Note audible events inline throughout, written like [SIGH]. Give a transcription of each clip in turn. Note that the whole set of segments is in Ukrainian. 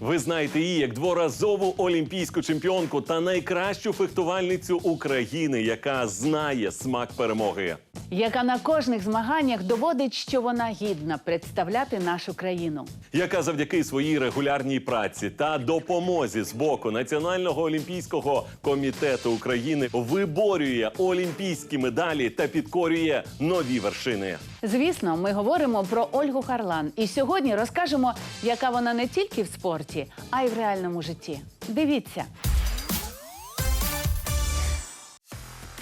Ви знаєте її як дворазову олімпійську чемпіонку та найкращу фехтувальницю України, яка знає смак перемоги. яка на кожних змаганнях доводить, що вона гідна представляти нашу країну. яка завдяки своїй регулярній праці та допомозі з боку Національного олімпійського комітету України виборює олімпійські медалі та підкорює нові вершини. Звісно, ми говоримо про Ольгу Харлан. І сьогодні розкажемо, яка вона не тільки в спорті, а й в реальному житті. Дивіться.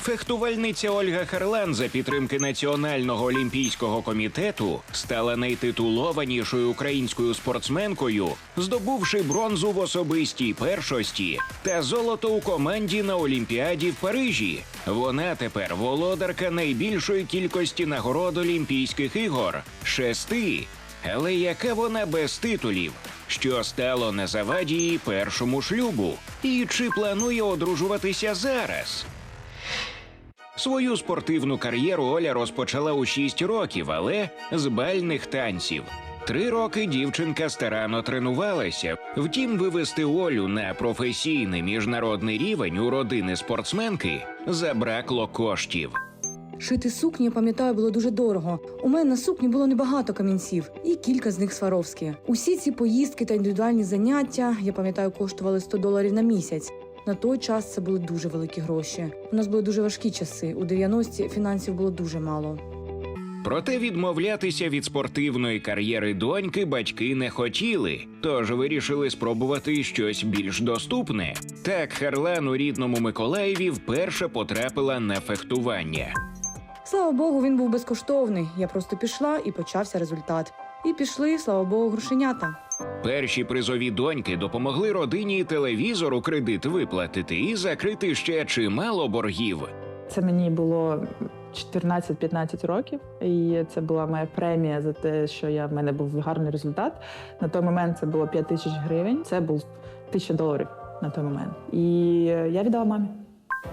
Фехтувальниця Ольга Харлан за підтримки Національного олімпійського комітету стала найтитулованішою українською спортсменкою, здобувши бронзу в особистій першості та золото у команді на Олімпіаді в Парижі. Вона тепер володарка найбільшої кількості нагород Олімпійських ігор шести. Але яка вона без титулів? Що стало на заваді її першому шлюбу? І чи планує одружуватися зараз? Свою спортивну кар'єру Оля розпочала у 6 років, але з бальних танців. Три роки дівчинка старанно тренувалася. Втім, вивести Олю на професійний міжнародний рівень у родини спортсменки забракло коштів. Шити сукні, я пам'ятаю, було дуже дорого. У мене на сукні було небагато камінців, і кілька з них сваровські. Усі ці поїздки та індивідуальні заняття, я пам'ятаю, коштували 100 доларів на місяць. На той час це були дуже великі гроші. У нас були дуже важкі часи. У 90-ті фінансів було дуже мало. Проте відмовлятися від спортивної кар'єри доньки батьки не хотіли, тож вирішили спробувати щось більш доступне. Так Харлан у рідному Миколаєві вперше потрапила на фехтування. Слава Богу, він був безкоштовний. Я просто пішла і почався результат. І пішли, слава Богу, грошенята. Перші призові доньки допомогли родині телевізору кредит виплатити і закрити ще чимало боргів. Це мені було 14-15 років, і це була моя премія за те, що я в мене був гарний результат. На той момент це було 5 тисяч гривень. Це був тисяча доларів на той момент. І я віддала мамі.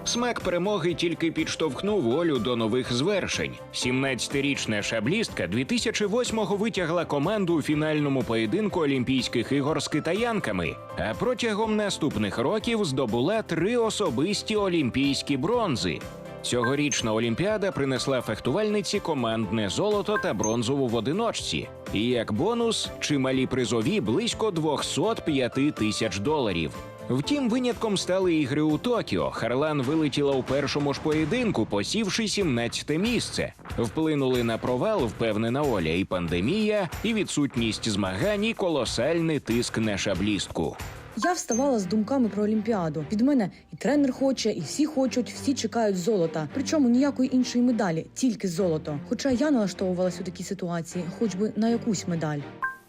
Смак перемоги тільки підштовхнув Олю до нових звершень. 17-річна шаблістка 2008-го витягла команду у фінальному поєдинку Олімпійських ігор з китаянками, а протягом наступних років здобула три особисті олімпійські бронзи. Цьогорічна Олімпіада принесла фехтувальниці командне золото та бронзову в одиночці. І як бонус, чималі призові близько 205 тисяч доларів. Втім, винятком стали ігри у Токіо. Харлан вилетіла у першому ж поєдинку, посівши 17 місце. Вплинули на провал, впевнена Оля, і пандемія, і відсутність змагань, і колосальний тиск на шаблістку. Я вставала з думками про Олімпіаду. Від мене і тренер хоче, і всі хочуть, всі чекають золота. Причому ніякої іншої медалі, тільки золото. Хоча я налаштовувалась у такій ситуації, хоч би на якусь медаль.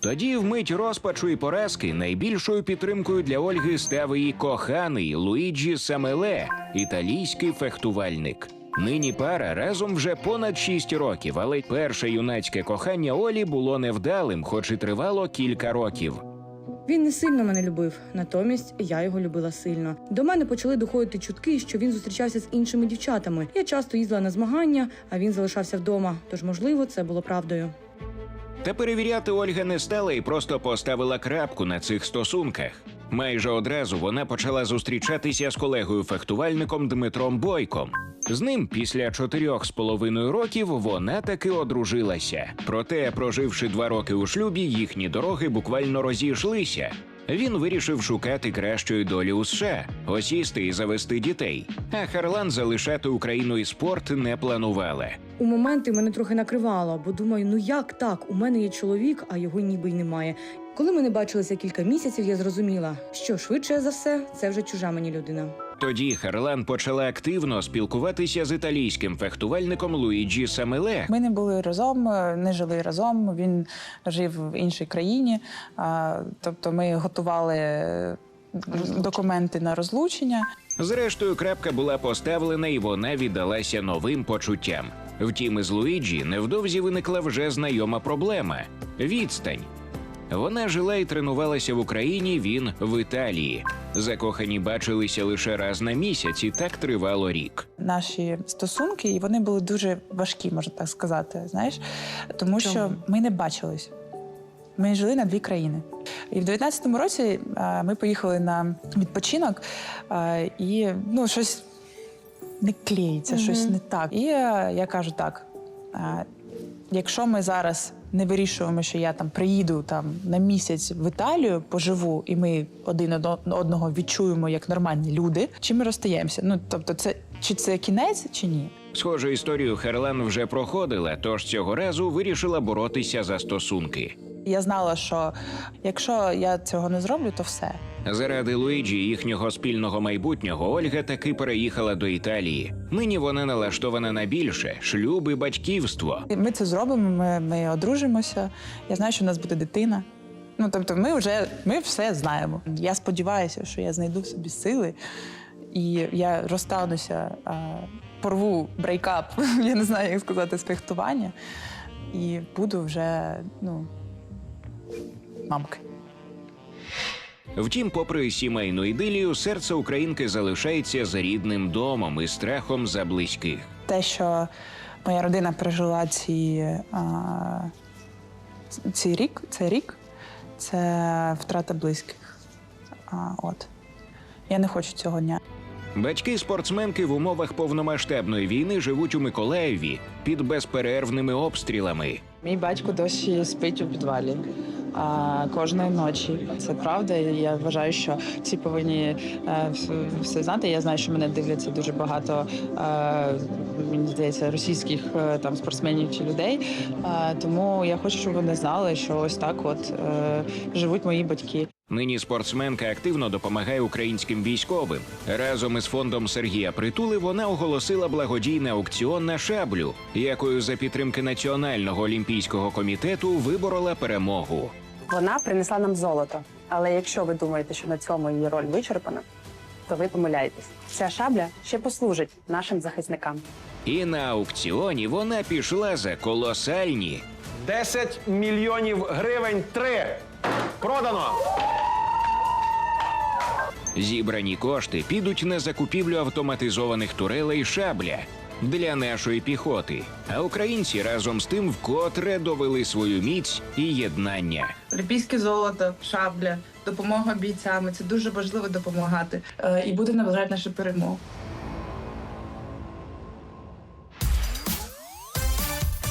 Тоді, вмить розпачу і поразки, найбільшою підтримкою для Ольги став її коханий Луїджі Самеле, італійський фехтувальник. Нині пара разом вже понад 6 років, але перше юнацьке кохання Олі було невдалим, хоч і тривало кілька років. Він не сильно мене любив, натомість я його любила сильно. До мене почали доходити чутки, що він зустрічався з іншими дівчатами. Я часто їздила на змагання, а він залишався вдома. Тож, можливо, це було правдою. Та перевіряти Ольга не стала і просто поставила крапку на цих стосунках. Майже одразу вона почала зустрічатися з колегою-фехтувальником Дмитром Бойком. З ним після чотирьох з половиною років вона таки одружилася. Проте, проживши два роки у шлюбі, їхні дороги буквально розійшлися. Він вирішив шукати кращої долі у США, осісти і завести дітей. А Харлан залишати Україну і спорт не планувала. У моменти мене трохи накривало, бо думаю, ну як так? У мене є чоловік, а його ніби й немає. Коли ми не бачилися кілька місяців, я зрозуміла, що швидше за все це вже чужа мені людина. Тоді Харлан почала активно спілкуватися з італійським фехтувальником Луїджі Самеле. Ми не були разом, е, не жили разом. Він жив в іншій країні. Тобто ми готували е, документи на розлучення. Зрештою, крапка була поставлена, і вона віддалася новим почуттям. Втім, із Луїджі невдовзі виникла вже знайома проблема відстань. Вона жила і тренувалася в Україні, він в Італії. Закохані бачилися лише раз на місяць, і так тривало рік. Наші стосунки, і вони були дуже важкі, можна так сказати. Знаєш, тому що ми не бачились. Ми жили на дві країни. І в 19-му році ми поїхали на відпочинок, і ну, щось не клеїться, щось не так. І е, я кажу так: е, якщо ми зараз не вирішуємо, що я там приїду там на місяць в Італію, поживу, і ми один одно- одного відчуємо як нормальні люди, чи ми розстаємося? Ну тобто, це чи це кінець, чи ні? Схожу історію Харлан вже проходила, тож цього разу вирішила боротися за стосунки. Я знала, що якщо я цього не зроблю, то все. Заради Луїджі їхнього спільного майбутнього Ольга таки переїхала до Італії. Нині вона налаштована на більше шлюб і батьківство. Ми це зробимо. Ми, ми одружимося. Я знаю, що в нас буде дитина. Ну тобто, ми вже ми все знаємо. Я сподіваюся, що я знайду в собі сили, і я розстануся, порву брейкап, [LAUGHS] я не знаю, як сказати, спехтування, і буду вже ну мамки. Втім, попри сімейну ідилію, серце українки залишається за рідним домом і страхом за близьких. те, що моя родина пережила ці, а, цей рік, цей рік, це втрата близьких. А, от. Я не хочу цього дня. Батьки спортсменки в умовах повномасштабної війни живуть у Миколаєві під безперервними обстрілами. Мій батько досі спить у підвалі. А, кожної ночі це правда. Я вважаю, що всі повинні е, все знати. Я знаю, що мене дивляться дуже багато е, мені здається російських е, там спортсменів чи людей. Тому я хочу, щоб вони знали, що ось так от живуть мої батьки. Нині спортсменка активно допомагає українським військовим. Разом із фондом Сергія Притули вона оголосила благодійний аукціон на шаблю, якою за підтримки Національного олімпійського комітету виборола перемогу. Вона принесла нам золото. Але якщо ви думаєте, що на цьому її роль вичерпана, то ви помиляєтесь. Ця шабля ще послужить нашим захисникам. І на аукціоні вона пішла за колосальні 10 мільйонів гривень. Три. Продано. Зібрані кошти підуть на закупівлю автоматизованих турелей шабля для нашої піхоти. А українці разом з тим вкотре довели свою міць і єднання. Олімпійське золото, шабля, допомога бійцями. Це дуже важливо допомагати. Е, І буде наближати нашу перемогу.